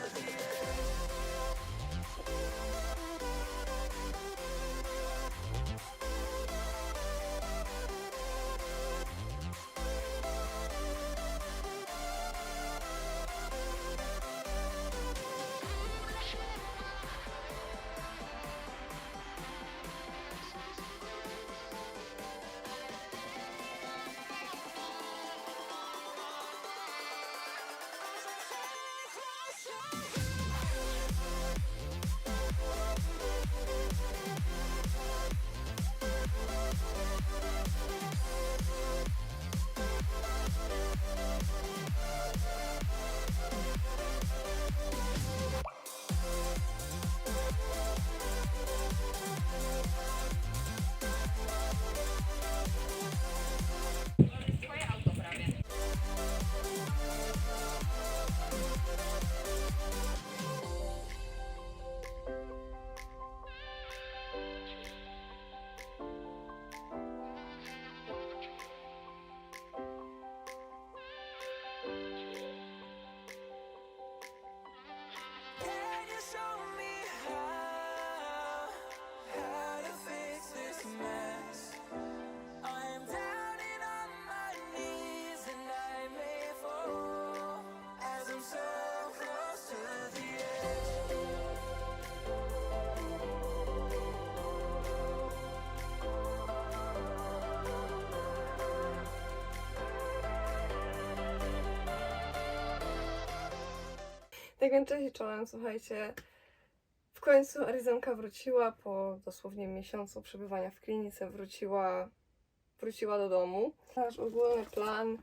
Thank you. Tak więc cześć czołem, słuchajcie. W końcu Arizonka wróciła po dosłownie miesiącu przebywania w klinice, wróciła, wróciła do domu. Nasz ogólny plan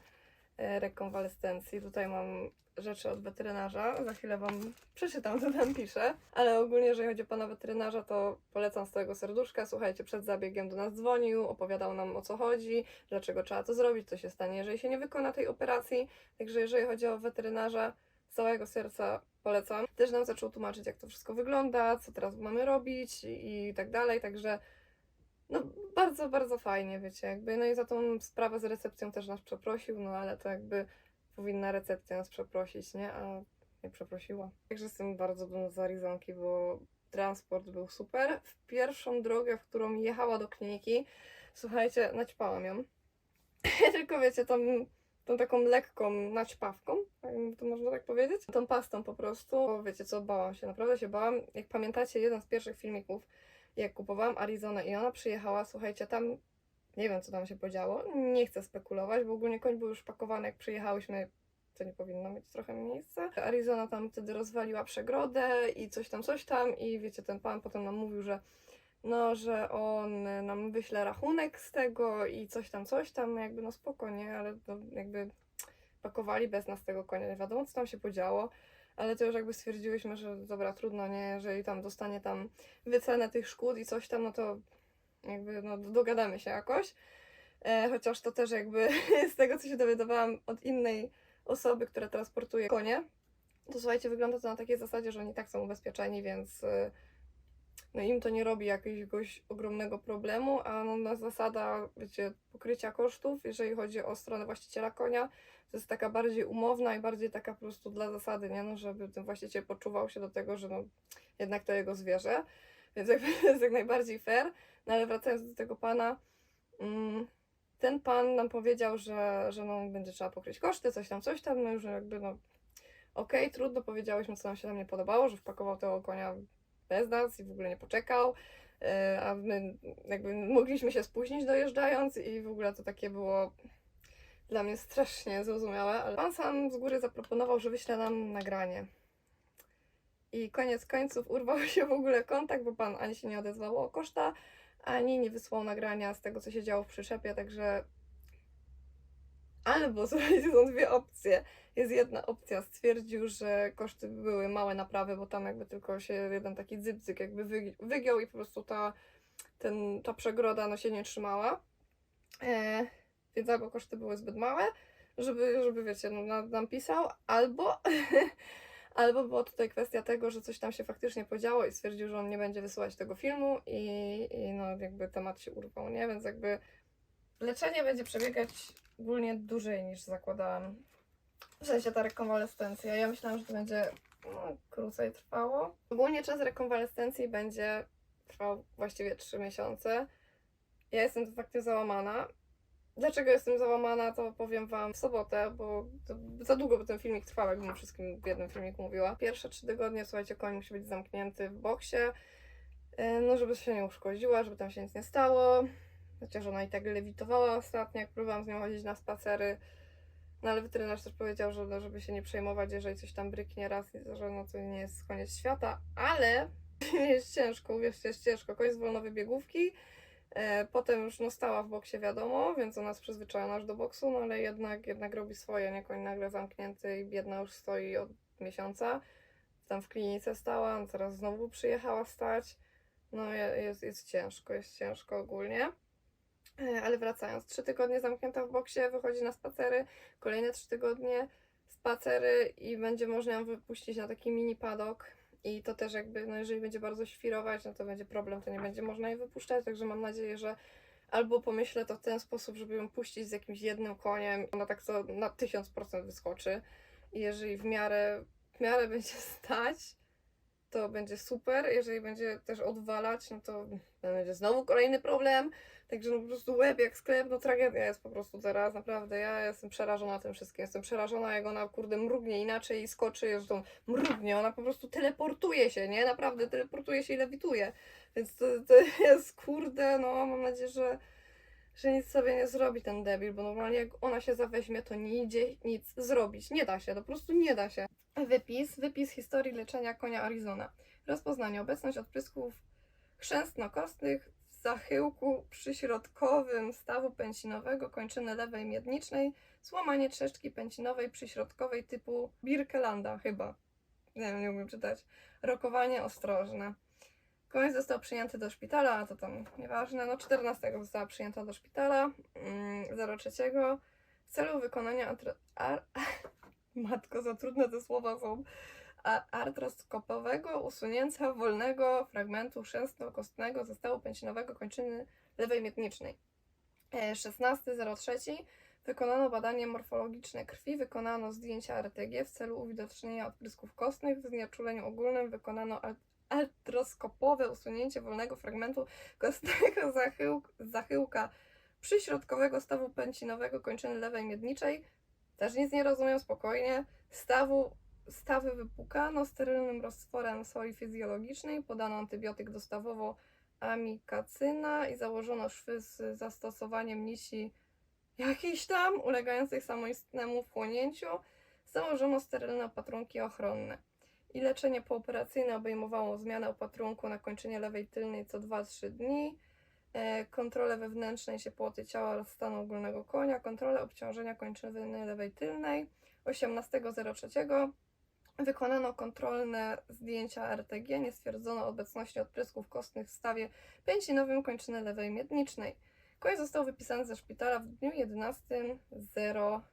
e, rekonwalescencji. Tutaj mam rzeczy od weterynarza. Za chwilę Wam przeczytam, co tam pisze. Ale ogólnie, jeżeli chodzi o pana weterynarza, to polecam z całego serduszka. Słuchajcie, przed zabiegiem do nas dzwonił, opowiadał nam o co chodzi, dlaczego trzeba to zrobić, co się stanie, jeżeli się nie wykona tej operacji. Także jeżeli chodzi o weterynarza, całego serca polecam. Też nam zaczął tłumaczyć, jak to wszystko wygląda, co teraz mamy robić i, tak dalej, także no bardzo, bardzo fajnie, wiecie, jakby, no i za tą sprawę z recepcją też nas przeprosił, no ale to jakby powinna recepcja nas przeprosić, nie, a nie przeprosiła. Także jestem bardzo dumna z Arizonki, bo transport był super. W pierwszą drogę, w którą jechała do kliniki, słuchajcie, naćpałam ją. Tylko wiecie, tą tą taką lekką naćpawką, jakby to można tak powiedzieć, tą pastą po prostu. Bo Wiecie co, bałam się, naprawdę się bałam. Jak pamiętacie, jeden z pierwszych filmików, jak kupowałam Arizonę i ona przyjechała, słuchajcie, tam nie wiem, co tam się podziało, nie chcę spekulować, bo ogólnie koń był już pakowany, jak przyjechałyśmy, to nie powinno mieć trochę miejsca. Arizona tam wtedy rozwaliła przegrodę i coś tam, coś tam i wiecie, ten pan potem nam mówił, że no, że on nam wyśle rachunek z tego i coś tam, coś tam, jakby no spoko, nie, ale to jakby pakowali bez nas tego konia, nie wiadomo co tam się podziało, ale to już jakby stwierdziłyśmy, że dobra, trudno, nie, jeżeli tam dostanie tam wycenę tych szkód i coś tam, no to jakby no dogadamy się jakoś, e, chociaż to też jakby z tego, co się dowiadywałam od innej osoby, która transportuje konie, to słuchajcie, wygląda to na takiej zasadzie, że oni tak są ubezpieczeni, więc e, no im to nie robi jakiegoś ogromnego problemu, a no, na zasada, wiecie, pokrycia kosztów, jeżeli chodzi o stronę właściciela konia, to jest taka bardziej umowna i bardziej taka po prostu dla zasady, nie? No, żeby ten właściciel poczuwał się do tego, że no, jednak to jego zwierzę, więc jakby jest jak najbardziej fair. No ale wracając do tego pana, mm, ten pan nam powiedział, że, że no, będzie trzeba pokryć koszty, coś tam, coś tam, no już jakby no okej, trudno, powiedziałyśmy, co nam się tam nie podobało, że wpakował tego konia bez nas i w ogóle nie poczekał, e, a my jakby mogliśmy się spóźnić dojeżdżając i w ogóle to takie było dla mnie strasznie zrozumiałe, ale pan sam z góry zaproponował, że wyśle nam nagranie. I koniec końców urwał się w ogóle kontakt, bo pan ani się nie odezwał o koszta, ani nie wysłał nagrania z tego, co się działo w przyczepie, także albo słuchajcie, są dwie opcje. Jest jedna opcja, stwierdził, że koszty były małe naprawy, bo tam jakby tylko się jeden taki dzypcyk jakby wygi- wygiął i po prostu ta, ten, ta przegroda no się nie trzymała. E, więc albo koszty były zbyt małe, żeby, żeby wiecie, no, nam pisał, albo, albo była tutaj kwestia tego, że coś tam się faktycznie podziało i stwierdził, że on nie będzie wysyłać tego filmu i, i no jakby temat się urwał, nie? Więc jakby leczenie będzie przebiegać ogólnie dłużej niż zakładałam. W sensie ta rekonwalescencja. Ja myślałam, że to będzie no, krócej trwało. Ogólnie czas rekonwalescencji będzie trwał właściwie 3 miesiące. Ja jestem faktycznie załamana. Dlaczego jestem załamana, to powiem Wam w sobotę, bo za długo by ten filmik trwał, jakbym wszystkim w jednym filmiku mówiła. Pierwsze trzy tygodnie, słuchajcie, koń musi być zamknięty w boksie, e, no żeby się nie uszkodziła, żeby tam się nic nie stało. Chociaż ona i tak lewitowała ostatnio, jak próbowałam z nią chodzić na spacery. No ale weterynarz też powiedział, że no, żeby się nie przejmować, jeżeli coś tam bryknie raz, że no to nie jest koniec świata, ale jest ciężko, uwierzcie, jest ciężko. Koń z wolnowybiegówki, e, potem już no stała w boksie wiadomo, więc ona jest przyzwyczajona już do boksu, no ale jednak, jednak robi swoje, nie? Koń nagle zamknięty i biedna już stoi od miesiąca. Tam w klinice stała, teraz znowu przyjechała stać. No je- jest, jest ciężko, jest ciężko ogólnie. E, Ale wracając, trzy tygodnie zamknięta w boksie, wychodzi na spacery, kolejne trzy tygodnie spacery i będzie można ją wypuścić na taki mini padok. I to też jakby, no jeżeli będzie bardzo świrować, no to będzie problem, to nie będzie można jej wypuszczać, także mam nadzieję, że albo pomyślę to w ten sposób, żeby ją puścić z jakimś jednym koniem, ona tak to na 1000% wyskoczy. I jeżeli w miarę, w miarę będzie stać, to będzie super. Jeżeli będzie też odwalać, no to będzie znowu kolejny problem. Także no po prostu łeb jak sklep, no tragedia jest po prostu teraz, naprawdę. Ja jestem przerażona tym wszystkim. Jestem przerażona, jak ona kurde mrugnie inaczej i skoczy, zresztą mrugnie, ona po prostu teleportuje się, nie? Naprawdę teleportuje się i lewituje. Więc to, to jest kurde, no mam nadzieję, że, że nic sobie nie zrobi ten debil, bo normalnie jak ona się zaweźmie, to nie idzie nic zrobić. Nie da się, to po prostu nie da się. Wypis, wypis historii leczenia konia Arizona. Rozpoznanie, obecność odprysków chrzęstno-kostnych zachyłku przyśrodkowym stawu pęcinowego kończyny lewej miednicznej, złamanie trzeszczki pęcinowej przyśrodkowej typu Birkelanda chyba. Nie wiem, nie umiem czytać. Rokowanie ostrożne. Koń został przyjęty do szpitala, a to tam nieważne. No 14 została przyjęta do szpitala, mm, 03. W celu wykonania ar- Matko, za trudne te słowa są. Artroskopowego usunięcia wolnego fragmentu chrzęstno-kostnego zestawu pęcinowego kończyny lewej miednicznej. E, 16.03 wykonano badanie morfologiczne krwi, wykonano zdjęcia RTG w celu uwidocznienia odprysków kostnych. W znieczuleniu ogólnym wykonano artroskopowe usunięcie wolnego fragmentu kostnego zachył- zachyłka przyśrodkowego stawu pęcinowego kończyny lewej miedniczej. Też nic nie rozumiem, spokojnie. Stawu, stawy wypukano sterylnym roztworem soli fizjologicznej, podano antybiotyk dostawowo amikacyna i założono szwy z zastosowaniem nisi jakiejś tam, ulegającej samoistnemu wchłonięciu. Założono sterylne opatrunki ochronne. I leczenie pooperacyjne obejmowało zmianę opatrunku na kończynie lewej tylnej co 2-3 dni, e, kontrolę wewnętrznej ciepłoty ciała oraz stanu ogólnego konia, kontrolę obciążenia kończyny lewej tylnej. 18.03 wykonano kontrolne zdjęcia RTG, nie stwierdzono obecności odprysków kostnych w stawie pęcinowym kończyny lewej miednicznej. Koń został wypisany ze szpitala w dniu 11.04.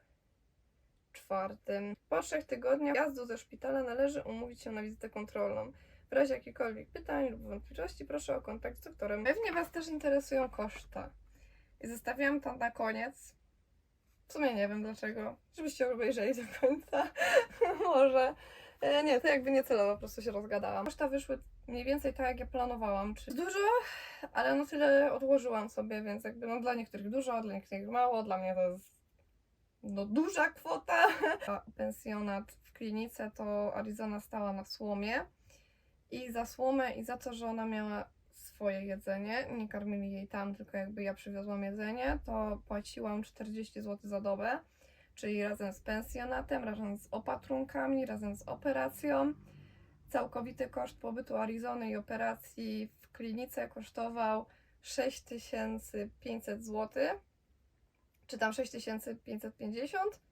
Po trzech tygodniach jazdu ze szpitala należy umówić się na wizytę kontrolną. W razie jakichkolwiek pytań lub wątpliwości proszę o kontakt z doktorem. Pewnie Was też interesują koszta. I zostawiłam tam na koniec. W sumie nie wiem dlaczego. Żebyście obejrzeli do końca. Może. E, nie, to jakby niecelowo po prostu się rozgadałam. Koszta wyszły mniej więcej tak, jak ja planowałam. Czy dużo? Ale no tyle odłożyłam sobie, więc jakby no dla niektórych dużo, dla niektórych mało. Dla mnie to jest no duża kwota. A Pensjonat w klinice to Arizona stała na słomie. I za słomę i za to, że ona miała swoje jedzenie, nie karmili jej tam, tylko jakby ja przywiozłam jedzenie, to płaciłam 40 zł za dobę, czyli razem z pensjonatem, razem z opatrunkami, razem z operacją. Całkowity koszt pobytu Arizony i operacji w klinice kosztował 6500 zł, czy tam 6550 czy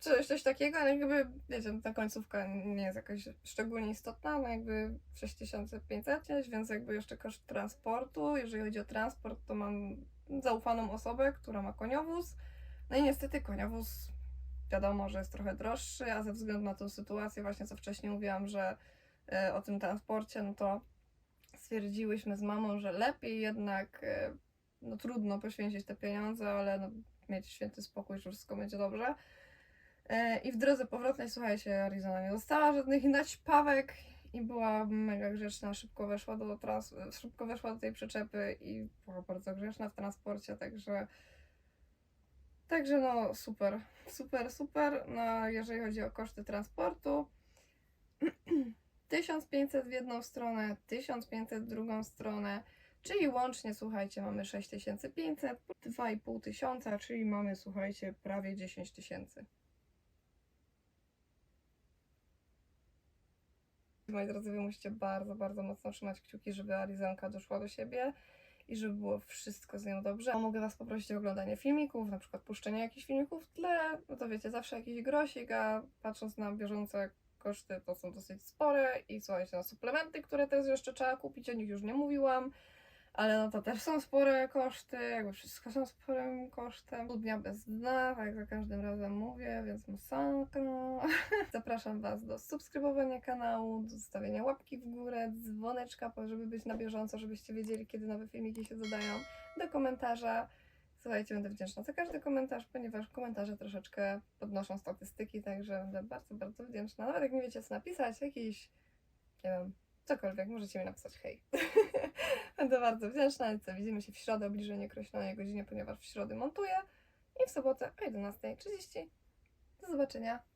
coś takiego, ale jakby, wiecie, ta końcówka nie jest jakaś szczególnie istotna, no jakby 6500, więc jakby jeszcze koszt transportu, jeżeli chodzi o transport, to mam zaufaną osobę, która ma koniowóz, no i niestety koniowóz wiadomo, że jest trochę droższy, a ze względu na tą sytuację, właśnie co wcześniej mówiłam, że e, o tym transporcie, no to stwierdziłyśmy z mamą, że lepiej jednak, e, no trudno poświęcić te pieniądze, ale no, mieć święty spokój, że wszystko będzie dobrze. E, I w drodze powrotnej, słuchajcie, Arizona nie dostała żadnych naćpawek i była mega grzeczna, szybko weszła do, trans- szybko weszła do tej przyczepy i była bardzo grzeczna w transporcie, także także no super, super, super. No, jeżeli chodzi o koszty transportu, 1500 w jedną stronę, 1500 w drugą stronę, czyli łącznie, słuchajcie, mamy 6500, 2,5 tysiąca, czyli mamy, słuchajcie, prawie 10 tysięcy. Moi drodzy, wy musicie bardzo, bardzo mocno trzymać kciuki, żeby Arizonka doszła do siebie i żeby było wszystko z nią dobrze. A mogę Was poprosić o oglądanie filmików, na przykład puszczenie jakichś filmików w tle, no to wiecie, zawsze jakiś grosik, a patrząc na bieżące koszty, to są dosyć spore i słuchajcie, na suplementy, które też jeszcze trzeba kupić, o nich już nie mówiłam, ale no to też są spore koszty, jakby wszystko są sporym kosztem. Pół bez dna, tak jak za każdym razem mówię, więc masakra. Zapraszam Was do subskrybowania kanału, do zostawienia łapki w górę, dzwoneczka, żeby być na bieżąco, żebyście wiedzieli, kiedy nowe filmiki się dodają, do komentarza. Słuchajcie, będę wdzięczna za każdy komentarz, ponieważ komentarze troszeczkę podnoszą statystyki, także będę bardzo, bardzo wdzięczna. Nawet jak nie wiecie, co napisać, jakiś, nie wiem, cokolwiek, możecie mi napisać hej. będę bardzo wdzięczna, widzimy się w środę o bliżej niekreślonej godzinie, ponieważ w środę montuję i w sobotę o 11.30. Do zobaczenia.